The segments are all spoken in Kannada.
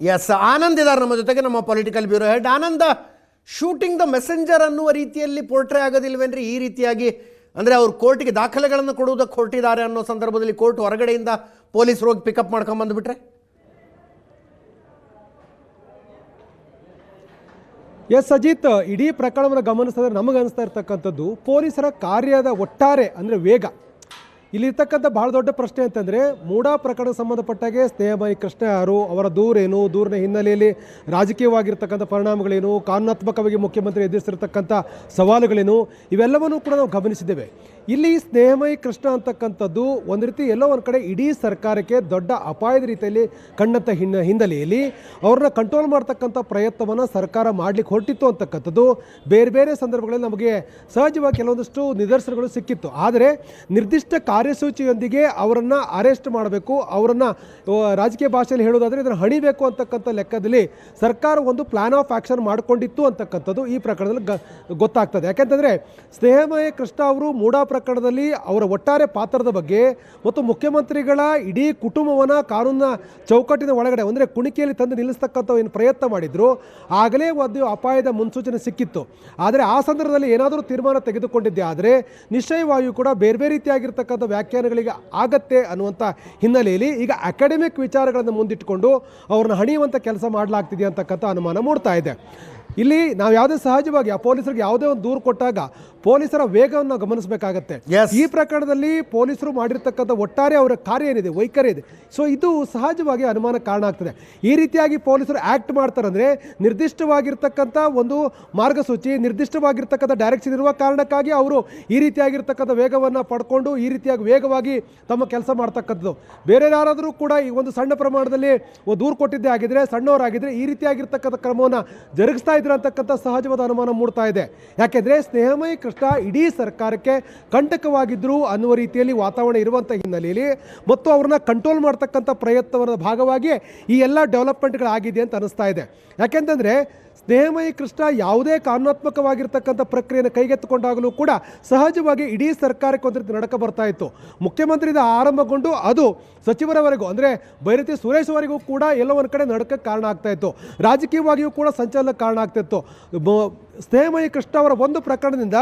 ಎಸ್ ಆನಂದ್ ಇದ್ದಾರೆ ನಮ್ಮ ಜೊತೆಗೆ, ನಮ್ಮ political bureau head Ananda shooting the messenger ಅನ್ನುವ ರೀತಿಯಲ್ಲಿ ಪೋರ್ಟ್ರೇ ಆಗೋದಿಲ್ವೇನ್ರಿ? ಈ ರೀತಿಯಾಗಿ, ಅಂದರೆ ಅವ್ರು ಕೋರ್ಟಿಗೆ ದಾಖಲೆಗಳನ್ನು ಕೊಡುವುದಕ್ಕೆ ಹೊರಟಿದ್ದಾರೆ ಅನ್ನೋ ಸಂದರ್ಭದಲ್ಲಿ ಕೋರ್ಟ್ ಹೊರಗಡೆಯಿಂದ ಪೊಲೀಸ್ ಹೋಗಿ ಪಿಕಪ್ ಮಾಡ್ಕೊಂಡು ಬಂದುಬಿಟ್ರೆ? ಎಸ್ ಅಜಿತ್ ಇಡೀ ಪ್ರಕರಣವನ್ನು ಗಮನಿಸಿದ್ರೆ ನಮಗೆ ಅನಿಸ್ತಾ ಇರ್ತಕ್ಕಂಥದ್ದು, ಪೊಲೀಸರ ಕಾರ್ಯದ ಒಟ್ಟಾರೆ, ಅಂದರೆ ವೇಗ. ಇಲ್ಲಿರ್ತಕ್ಕಂಥ ಬಹಳ ದೊಡ್ಡ ಪ್ರಶ್ನೆ ಅಂತಂದರೆ, ಮೂಡಾ ಪ್ರಕರಣ ಸಂಬಂಧಪಟ್ಟಾಗೆ ಸ್ನೇಹಮಯಿ ಕೃಷ್ಣ ಯಾರು ಅವರ ದೂರೇನು, ದೂರಿನ ಹಿನ್ನೆಲೆಯಲ್ಲಿ ರಾಜಕೀಯವಾಗಿರ್ತಕ್ಕಂಥ ಪರಿಣಾಮಗಳೇನು, ಕಾನೂನಾತ್ಮಕವಾಗಿ ಮುಖ್ಯಮಂತ್ರಿ ಎದುರಿಸಿರ್ತಕ್ಕಂಥ ಸವಾಲುಗಳೇನು, ಇವೆಲ್ಲವನ್ನೂ ಕೂಡ ನಾವು ಗಮನಿಸಿದ್ದೇವೆ. ಇಲ್ಲಿ ಸ್ನೇಹಮಯಿ ಕೃಷ್ಣ ಅಂತಕ್ಕಂಥದ್ದು ಒಂದು ರೀತಿ ಎಲ್ಲೋ ಒಂದು ಕಡೆ ಇಡೀ ಸರ್ಕಾರಕ್ಕೆ ದೊಡ್ಡ ಅಪಾಯದ ರೀತಿಯಲ್ಲಿ ಕಂಡಂಥ ಹಿನ್ನ ಹಿನ್ನೆಲೆಯಲ್ಲಿ ಅವ್ರನ್ನ ಕಂಟ್ರೋಲ್ ಮಾಡ್ತಕ್ಕಂಥ ಪ್ರಯತ್ನವನ್ನು ಸರ್ಕಾರ ಮಾಡಲಿಕ್ಕೆ ಹೊರಟಿತ್ತು ಅಂತಕ್ಕಂಥದ್ದು. ಬೇರೆ ಬೇರೆ ಸಂದರ್ಭಗಳಲ್ಲಿ ನಮಗೆ ಸಹಜವಾಗಿ ಕೆಲವೊಂದಷ್ಟು ನಿದರ್ಶನಗಳು ಸಿಕ್ಕಿತ್ತು. ಆದರೆ ನಿರ್ದಿಷ್ಟ ಕಾರ್ಯಸೂಚಿಯೊಂದಿಗೆ ಅವರನ್ನು ಅರೆಸ್ಟ್ ಮಾಡಬೇಕು, ಅವರನ್ನು ರಾಜಕೀಯ ಭಾಷೆಯಲ್ಲಿ ಹೇಳೋದಾದರೆ ಇದನ್ನು ಹಣಿಬೇಕು ಅಂತಕ್ಕಂಥ ಲೆಕ್ಕದಲ್ಲಿ ಸರ್ಕಾರ ಒಂದು ಪ್ಲಾನ್ ಆಫ್ ಆ್ಯಕ್ಷನ್ ಮಾಡಿಕೊಂಡಿತ್ತು ಅಂತಕ್ಕಂಥದ್ದು ಈ ಪ್ರಕರಣದಲ್ಲಿ ಗೊತ್ತಾಗ್ತದೆ. ಯಾಕೆಂತಂದರೆ ಸ್ನೇಹಮಯ ಕೃಷ್ಣ ಅವರು ಮೂಡಾ ಪ್ರಕರಣದಲ್ಲಿ ಅವರ ಒಟ್ಟಾರೆ ಪಾತ್ರದ ಬಗ್ಗೆ ಮತ್ತು ಮುಖ್ಯಮಂತ್ರಿಗಳ ಇಡೀ ಕುಟುಂಬವನ್ನು ಕಾನೂನಿನ ಚೌಕಟ್ಟಿನ ಒಳಗಡೆ, ಅಂದರೆ ಕುಣಿಕೆಯಲ್ಲಿ ತಂದು ನಿಲ್ಲಿಸ್ತಕ್ಕಂಥ ಏನು ಪ್ರಯತ್ನ ಮಾಡಿದ್ರು, ಆಗಲೇ ಒಂದು ಅಪಾಯದ ಮುನ್ಸೂಚನೆ ಸಿಕ್ಕಿತ್ತು. ಆದರೆ ಆ ಸಂದರ್ಭದಲ್ಲಿ ಏನಾದರೂ ತೀರ್ಮಾನ ತೆಗೆದುಕೊಂಡಿದ್ದೆ ಆದರೆ ನಿಶ್ಚಯವಾಗಿಯೂ ಕೂಡ ಬೇರೆ ಬೇರೆ ರೀತಿಯಾಗಿರ್ತಕ್ಕಂಥ ವ್ಯಾಖ್ಯಾನಗಳಿಗೆ ಆಗತ್ತೆ ಅನ್ನುವಂಥ ಹಿನ್ನೆಲೆಯಲ್ಲಿ ಈಗ ಅಕಾಡೆಮಿಕ್ ವಿಚಾರಗಳನ್ನು ಮುಂದಿಟ್ಟುಕೊಂಡು ಅವ್ರನ್ನ ಹಣಿಯುವಂಥ ಕೆಲಸ ಮಾಡಲಾಗ್ತಿದೆ ಅಂತಕ್ಕಂಥ ಅನುಮಾನ ಮೂಡ್ತಾ ಇದೆ. ಇಲ್ಲಿ ನಾವು ಯಾವುದೇ ಸಹಜವಾಗಿ, ಆ ಪೊಲೀಸರಿಗೆ ಯಾವುದೇ ಒಂದು ದೂರು ಕೊಟ್ಟಾಗ ಪೊಲೀಸರ ವೇಗವನ್ನು ಗಮನಿಸಬೇಕಾಗತ್ತೆ. ಈ ಪ್ರಕರಣದಲ್ಲಿ ಪೊಲೀಸರು ಮಾಡಿರ್ತಕ್ಕಂಥ ಒಟ್ಟಾರೆ ಅವರ ಕಾರ್ಯ ಏನಿದೆ ವೈಖರಿ ಇದೆ. ಸೊ ಇದು ಸಹಜವಾಗಿ ಅನುಮಾನ ಕಾರಣ ಆಗ್ತದೆ. ಈ ರೀತಿಯಾಗಿ ಪೊಲೀಸರು ಆ್ಯಕ್ಟ್ ಮಾಡ್ತಾರಂದ್ರೆ ನಿರ್ದಿಷ್ಟವಾಗಿರ್ತಕ್ಕಂಥ ಒಂದು ಮಾರ್ಗಸೂಚಿ ನಿರ್ದಿಷ್ಟವಾಗಿರ್ತಕ್ಕಂಥ ಡೈರೆಕ್ಷನ್ ಇರುವ ಕಾರಣಕ್ಕಾಗಿ ಅವರು ಈ ರೀತಿಯಾಗಿರ್ತಕ್ಕಂಥ ವೇಗವನ್ನು ಪಡ್ಕೊಂಡು ಈ ರೀತಿಯಾಗಿ ವೇಗವಾಗಿ ತಮ್ಮ ಕೆಲಸ ಮಾಡ್ತಕ್ಕಂಥದ್ದು. ಬೇರೆ ಯಾರಾದರೂ ಕೂಡ ಈ ಒಂದು ಸಣ್ಣ ಪ್ರಮಾಣದಲ್ಲಿ ದೂರು ಕೊಟ್ಟಿದ್ದೇ ಆಗಿದ್ರೆ ಸಣ್ಣವರಾಗಿದ್ರೆ ಈ ರೀತಿಯಾಗಿರ್ತಕ್ಕಂಥ ಕ್ರಮವನ್ನು ಜರುಗಿಸ್ತಾ ಇದ್ರು ಅಂತಕ್ಕಂಥ ಸಹಜವಾದ ಅನುಮಾನ ಮೂಡ್ತಾ ಇದೆ. ಯಾಕೆಂದ್ರೆ ಸ್ನೇಹಮಯಿ ಕೃಷ್ಣ ಇಡೀ ಸರ್ಕಾರಕ್ಕೆ ಕಂಟಕವಾಗಿದ್ರು ಅನ್ನುವ ರೀತಿಯಲ್ಲಿ ವಾತಾವರಣ ಇರುವಂಥ ಹಿನ್ನೆಲೆಯಲ್ಲಿ ಮತ್ತು ಅವ್ರನ್ನ ಕಂಟ್ರೋಲ್ ಮಾಡ್ತಕ್ಕಂಥ ಪ್ರಯತ್ನದ ಭಾಗವಾಗಿ ಈ ಎಲ್ಲ ಡೆವಲಪ್ಮೆಂಟ್ಗಳಾಗಿದೆ ಅಂತ ಅನ್ನಿಸ್ತಾ ಇದೆ. ಯಾಕೆಂತಂದ್ರೆ ಸ್ನೇಹಮಯಿ ಕೃಷ್ಣ ಯಾವುದೇ ಕಾನೂನಾತ್ಮಕವಾಗಿರ್ತಕ್ಕಂಥ ಪ್ರಕ್ರಿಯೆಯನ್ನು ಕೈಗೆತ್ತಿಕೊಂಡಾಗಲೂ ಕೂಡ ಸಹಜವಾಗಿ ಇಡೀ ಸರ್ಕಾರಕ್ಕೆ ಒಂದು ರೀತಿ ನಡಕ ಬರ್ತಾ ಇತ್ತು. ಮುಖ್ಯಮಂತ್ರಿಯಿಂದ ಆರಂಭಗೊಂಡು ಅದು ಸಚಿವರವರೆಗೂ, ಅಂದರೆ ಬೈರತಿ ಸುರೇಶ್ ಅವರಿಗೂ ಕೂಡ ಎಲ್ಲೋ ಒಂದು ಕಡೆ ನಡಕಕ್ಕೆ ಕಾರಣ ಆಗ್ತಾ ಇತ್ತು. ರಾಜಕೀಯವಾಗಿಯೂ ಕೂಡ ಸಂಚಲನಕ್ಕೆ ಕಾರಣ ಆಗ್ತಾ ಇತ್ತು. ಸ್ನೇಹಮಯಿ ಕೃಷ್ಣ ಅವರ ಒಂದು ಪ್ರಕರಣದಿಂದ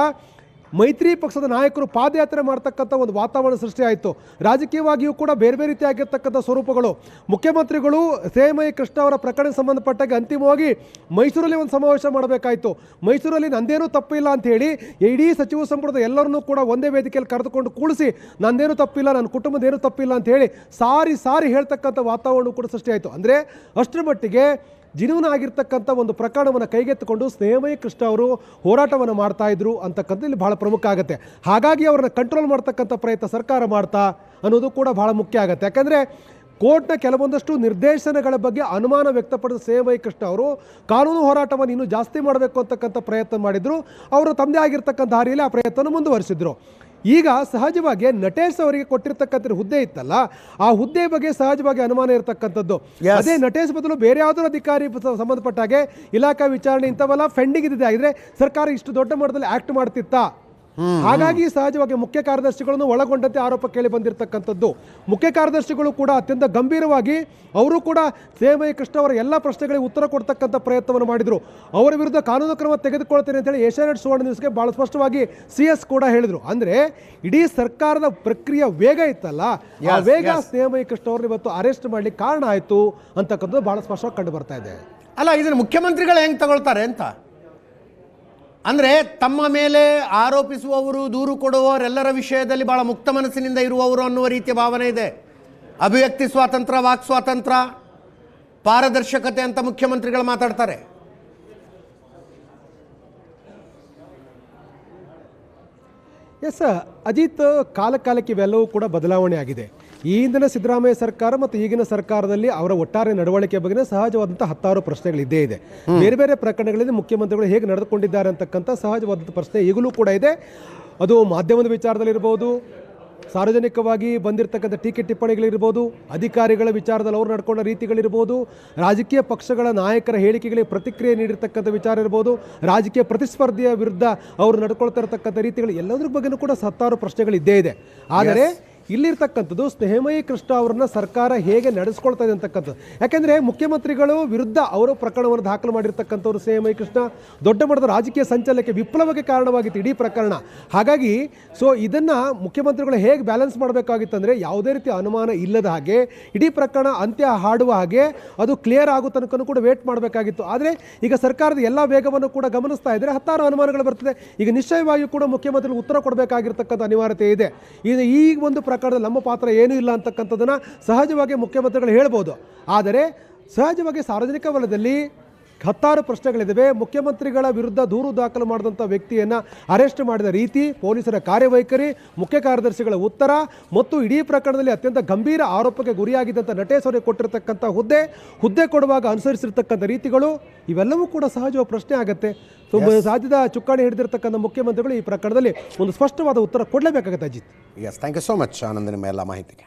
ಮೈತ್ರಿ ಪಕ್ಷದ ನಾಯಕರು ಪಾದಯಾತ್ರೆ ಮಾಡ್ತಕ್ಕಂಥ ಒಂದು ವಾತಾವರಣ ಸೃಷ್ಟಿಯಾಯಿತು ರಾಜಕೀಯವಾಗಿಯೂ ಕೂಡ ಬೇರೆ ಬೇರೆ ರೀತಿಯಾಗಿರ್ತಕ್ಕಂಥ ಸ್ವರೂಪಗಳು. ಮುಖ್ಯಮಂತ್ರಿಗಳು ಸೇಮೈ ಕೃಷ್ಣ ಅವರ ಪ್ರಕರಣ ಸಂಬಂಧಪಟ್ಟಾಗ ಅಂತಿಮವಾಗಿ ಮೈಸೂರಲ್ಲಿ ಒಂದು ಸಮಾವೇಶ ಮಾಡಬೇಕಾಯಿತು. ಮೈಸೂರಲ್ಲಿ ನಂದೇನೂ ತಪ್ಪಿಲ್ಲ ಅಂತ ಹೇಳಿ ಇಡೀ ಸಚಿವ ಸಂಪುಟದ ಎಲ್ಲರನ್ನೂ ಕೂಡ ಒಂದೇ ವೇದಿಕೆಯಲ್ಲಿ ಕರೆದುಕೊಂಡು ಕೂಡಿಸಿ, ನಂದೇನೂ ತಪ್ಪಿಲ್ಲ, ನನ್ನ ಕುಟುಂಬದ ಏನೂ ತಪ್ಪಿಲ್ಲ ಅಂತ ಹೇಳಿ ಸಾರಿ ಸಾರಿ ಹೇಳ್ತಕ್ಕಂಥ ವಾತಾವರಣ ಕೂಡ ಸೃಷ್ಟಿಯಾಯಿತು ಅಂದರೆ ಅಷ್ಟರ ಮಟ್ಟಿಗೆ ಜಿನುವನ ಆಗಿರ್ತಕ್ಕಂಥ ಒಂದು ಪ್ರಕರಣವನ್ನು ಕೈಗೆತ್ತಿಕೊಂಡು ಸ್ನೇಹಮಯ ಕೃಷ್ಣ ಅವರು ಹೋರಾಟವನ್ನು ಮಾಡ್ತಾ ಇದ್ರು ಅಂತಕ್ಕಂಥ ಇಲ್ಲಿ ಬಹಳ ಪ್ರಮುಖ ಆಗುತ್ತೆ. ಹಾಗಾಗಿ ಅವರನ್ನು ಕಂಟ್ರೋಲ್ ಮಾಡ್ತಕ್ಕಂಥ ಪ್ರಯತ್ನ ಸರ್ಕಾರ ಮಾಡ್ತಾ ಅನ್ನೋದು ಕೂಡ ಬಹಳ ಮುಖ್ಯ ಆಗುತ್ತೆ. ಯಾಕಂದರೆ ಕೋರ್ಟ್ನ ಕೆಲವೊಂದಷ್ಟು ನಿರ್ದೇಶನಗಳ ಬಗ್ಗೆ ಅನುಮಾನ ವ್ಯಕ್ತಪಡಿಸಿದ ಸೇವೈ ಕೃಷ್ಣ ಅವರು ಕಾನೂನು ಹೋರಾಟವನ್ನು ಇನ್ನೂ ಜಾಸ್ತಿ ಮಾಡಬೇಕು ಅಂತಕ್ಕಂಥ ಪ್ರಯತ್ನ ಮಾಡಿದರು. ಅವರು ತಮ್ಮದೇ ಆಗಿರ್ತಕ್ಕಂಥ ದಾರಿಯಲ್ಲಿ ಆ ಪ್ರಯತ್ನ ಮುಂದುವರಿಸಿದ್ರು. ಈಗ ಸಹಜವಾಗಿ ನಟೇಶ್ ಅವರಿಗೆ ಕೊಟ್ಟಿರ್ತಕ್ಕಂಥ ಹುದ್ದೆ ಇತ್ತಲ್ಲ ಆ ಹುದ್ದೆ ಬಗ್ಗೆ ಸಹಜವಾಗಿ ಅನುಮಾನ ಇರತಕ್ಕಂಥದ್ದು. ಅದೇ ನಟೇಶ್ ಬದಲು ಬೇರೆ ಯಾವುದೋ ಅಧಿಕಾರಿ ಸಂಬಂಧಪಟ್ಟ ಹಾಗೆ ಇಲಾಖಾ ವಿಚಾರಣೆ ಇಂಥವೆಲ್ಲ ಫೆಂಡಿಂಗ್ ಇದ್ದಿದೆ ಆಗಿದ್ರೆ ಸರ್ಕಾರ ಇಷ್ಟು ದೊಡ್ಡ ಮಟ್ಟದಲ್ಲಿ ಆಕ್ಟ್ ಮಾಡ್ತಿತ್ತಾ? ಹಾಗಾಗಿ ಸಹಜವಾಗಿ ಮುಖ್ಯ ಕಾರ್ಯದರ್ಶಿಗಳನ್ನು ಒಳಗೊಂಡಂತೆ ಆರೋಪ ಕೇಳಿ ಬಂದಿರತಕ್ಕಂಥದ್ದು. ಮುಖ್ಯ ಕಾರ್ಯದರ್ಶಿಗಳು ಕೂಡ ಅತ್ಯಂತ ಗಂಭೀರವಾಗಿ ಅವರು ಕೂಡ ಸೇಮೈ ಕೃಷ್ಣ ಅವರ ಎಲ್ಲ ಪ್ರಶ್ನೆಗಳಿಗೆ ಉತ್ತರ ಕೊಡ್ತಕ್ಕಂಥ ಪ್ರಯತ್ನವನ್ನು ಮಾಡಿದರು. ಅವರ ವಿರುದ್ಧ ಕಾನೂನು ಕ್ರಮ ತೆಗೆದುಕೊಳ್ತೇನೆ ಅಂತೇಳಿ ಏಷ್ಯಾನೆಟ್ ಸುವರ್ಣ ನ್ಯೂಸ್ಗೆ ಭಾಳ ಸ್ಪಷ್ಟವಾಗಿ ಸಿ ಎಸ್ ಕೂಡ ಹೇಳಿದರು. ಅಂದರೆ ಇಡೀ ಸರ್ಕಾರದ ಪ್ರಕ್ರಿಯೆ ವೇಗ ಇತ್ತಲ್ಲ? ಆ ವೇಗ yes. ಕೃಷ್ಣ ಅವ್ರನ್ನ ಇವತ್ತು ಅರೆಸ್ಟ್ ಮಾಡಲಿಕ್ಕೆ ಕಾರಣ ಆಯಿತು ಅಂತಕ್ಕಂಥದ್ದು ಬಹಳ ಸ್ಪಷ್ಟವಾಗಿ ಕಂಡು ಬರ್ತಾ ಇದೆ. ಅಲ್ಲ ಇದನ್ನು ಮುಖ್ಯಮಂತ್ರಿಗಳು ಹೆಂಗೆ ತಗೊಳ್ತಾರೆ ಅಂತ? ಅಂದರೆ ತಮ್ಮ ಮೇಲೆ ಆರೋಪಿಸುವವರು, ದೂರು ಕೊಡುವವರೆಲ್ಲರ ವಿಷಯದಲ್ಲಿ ಭಾಳ ಮುಕ್ತ ಮನಸ್ಸಿನಿಂದ ಇರುವವರು ಅನ್ನುವ ರೀತಿಯ ಭಾವನೆ ಇದೆ. ಅಭಿವ್ಯಕ್ತಿ ಸ್ವಾತಂತ್ರ್ಯ, ವಾಕ್ ಸ್ವಾತಂತ್ರ್ಯ, ಪಾರದರ್ಶಕತೆ ಅಂತ ಮುಖ್ಯಮಂತ್ರಿಗಳು ಮಾತಾಡ್ತಾರೆ. ಎಸ್ ಅಜಿತ್, ಕಾಲಕಾಲಕ್ಕೆ ಇವೆಲ್ಲವೂ ಕೂಡ ಬದಲಾವಣೆ ಆಗಿದೆ. ಹಿಂದಿನ ಸಿದ್ದರಾಮಯ್ಯ ಸರ್ಕಾರ ಮತ್ತು ಈಗಿನ ಸರ್ಕಾರದಲ್ಲಿ ಅವರ ಒಟ್ಟಾರೆ ನಡವಳಿಕೆ ಬಗ್ಗೆ ಸಹಜವಾದಂತಹ ಹತ್ತಾರು ಪ್ರಶ್ನೆಗಳು ಇದ್ದೇ ಇದೆ. ಬೇರೆ ಬೇರೆ ಪ್ರಕರಣಗಳಲ್ಲಿ ಮುಖ್ಯಮಂತ್ರಿಗಳು ಹೇಗೆ ನಡೆದುಕೊಂಡಿದ್ದಾರೆ ಅಂತಕ್ಕಂಥ ಸಹಜವಾದಂಥ ಪ್ರಶ್ನೆ ಈಗಲೂ ಕೂಡ ಇದೆ. ಅದು ಮಾಧ್ಯಮದ ವಿಚಾರದಲ್ಲಿರ್ಬೋದು ಸಾರ್ವಜನಿಕವಾಗಿ ಬಂದಿರತಕ್ಕಂಥ ಟೀಕೆ ಟಿಪ್ಪಣಿಗಳಿರ್ಬೋದು ಅಧಿಕಾರಿಗಳ ವಿಚಾರದಲ್ಲಿ ಅವರು ನಡ್ಕೊಂಡ ರೀತಿಗಳಿರ್ಬೋದು ರಾಜಕೀಯ ಪಕ್ಷಗಳ ನಾಯಕರ ಹೇಳಿಕೆಗಳಿಗೆ ಪ್ರತಿಕ್ರಿಯೆ ನೀಡಿರ್ತಕ್ಕಂಥ ವಿಚಾರ ಇರ್ಬೋದು ರಾಜಕೀಯ ಪ್ರತಿಸ್ಪರ್ಧಿಯ ವಿರುದ್ಧ ಅವರು ನಡ್ಕೊಳ್ತಾ ಇರತಕ್ಕಂಥ ರೀತಿಗಳು ಎಲ್ಲದ್ರ ಬಗ್ಗೆನೂ ಕೂಡ ಹತ್ತಾರು ಪ್ರಶ್ನೆಗಳು ಇದ್ದೇ ಇದೆ. ಆದರೆ ಇಲ್ಲಿರ್ತಕ್ಕಂಥದ್ದು ಸ್ನೇಹಮಯಿ ಕೃಷ್ಣ ಅವರನ್ನ ಸರ್ಕಾರ ಹೇಗೆ ನಡೆಸ್ಕೊಳ್ತಾ ಇದೆ ಅಂತಕ್ಕಂಥದ್ದು. ಯಾಕೆಂದರೆ ಮುಖ್ಯಮಂತ್ರಿಗಳು ವಿರುದ್ಧ ಅವರು ಪ್ರಕರಣವನ್ನು ದಾಖಲು ಮಾಡಿರ್ತಕ್ಕಂಥವ್ರು ಸ್ನೇಹಮಯಿ ಕೃಷ್ಣ. ದೊಡ್ಡ ಮಟ್ಟದ ರಾಜಕೀಯ ಸಂಚಲನಕ್ಕೆ ವಿಪ್ಲವಕ್ಕೆ ಕಾರಣವಾಗಿತ್ತು ಇಡೀ ಪ್ರಕರಣ. ಹಾಗಾಗಿ, ಸೊ ಇದನ್ನ ಮುಖ್ಯಮಂತ್ರಿಗಳು ಹೇಗೆ ಬ್ಯಾಲೆನ್ಸ್ ಮಾಡಬೇಕಾಗಿತ್ತು ಅಂದ್ರೆ ಯಾವುದೇ ರೀತಿ ಅನುಮಾನ ಇಲ್ಲದ ಹಾಗೆ, ಇಡೀ ಪ್ರಕರಣ ಅಂತ್ಯ ಹಾಡುವ ಹಾಗೆ ಅದು ಕ್ಲಿಯರ್ ಆಗೋ ತನಕ ಕೂಡ ವೇಟ್ ಮಾಡಬೇಕಾಗಿತ್ತು. ಆದರೆ ಈಗ ಸರ್ಕಾರದ ಎಲ್ಲ ವೇಗವನ್ನು ಕೂಡ ಗಮನಿಸ್ತಾ ಇದ್ದರೆ ಹತ್ತಾರು ಅನುಮಾನಗಳು ಬರ್ತದೆ. ಈಗ ನಿಶ್ಚಯವಾಗಿಯೂ ಕೂಡ ಮುಖ್ಯಮಂತ್ರಿಗಳು ಉತ್ತರ ಕೊಡಬೇಕಾಗಿರ್ತಕ್ಕಂಥ ಅನಿವಾರ್ಯತೆ ಇದೆ. ಇದು ಈ ಒಂದು ಪ್ರಕರಣದಲ್ಲಿ ನಮ್ಮ ಪಾತ್ರ ಏನೂ ಇಲ್ಲ ಅಂತಕ್ಕಂಥದ್ದನ್ನು ಸಹಜವಾಗಿ ಮುಖ್ಯಮಂತ್ರಿಗಳು ಹೇಳ್ಬೋದು. ಆದರೆ ಸಹಜವಾಗಿ ಸಾರ್ವಜನಿಕ ವಲಯದಲ್ಲಿ ಹತ್ತಾರು ಪ್ರಶ್ನೆಗಳಿದ್ದಾವೆ ಮುಖ್ಯಮಂತ್ರಿಗಳ ವಿರುದ್ಧ ದೂರು ದಾಖಲು ಮಾಡಿದಂಥ ವ್ಯಕ್ತಿಯನ್ನು ಅರೆಸ್ಟ್ ಮಾಡಿದ ರೀತಿ ಪೊಲೀಸರ ಕಾರ್ಯವೈಖರಿ ಮುಖ್ಯ ಕಾರ್ಯದರ್ಶಿಗಳ ಉತ್ತರ ಮತ್ತು ಇಡೀ ಪ್ರಕರಣದಲ್ಲಿ ಅತ್ಯಂತ ಗಂಭೀರ ಆರೋಪಕ್ಕೆ ಗುರಿಯಾಗಿದ್ದಂಥ ನಟೇಶ್ ಅವರಿಗೆ ಕೊಟ್ಟಿರ್ತಕ್ಕಂಥ ಹುದ್ದೆ. ಹುದ್ದೆ ಕೊಡುವಾಗ ಅನುಸರಿಸಿರ್ತಕ್ಕಂಥ ರೀತಿಗಳು ಇವೆಲ್ಲವೂ ಕೂಡ ಸಹಜವ ಪ್ರಶ್ನೆ ಆಗುತ್ತೆ. ಸೊ ಸಾಧ್ಯದ ಚುಕ್ಕಾಣಿ ಹಿಡಿದಿರ್ತಕ್ಕಂಥ ಮುಖ್ಯಮಂತ್ರಿಗಳು ಈ ಪ್ರಕರಣದಲ್ಲಿ ಒಂದು ಸ್ಪಷ್ಟವಾದ ಉತ್ತರ ಕೊಡಲೇಬೇಕಾಗುತ್ತೆ Ajith. Yes thank you so much Ananda ನಿಮ್ಮ ಎಲ್ಲ ಮಾಹಿತಿಗೆ.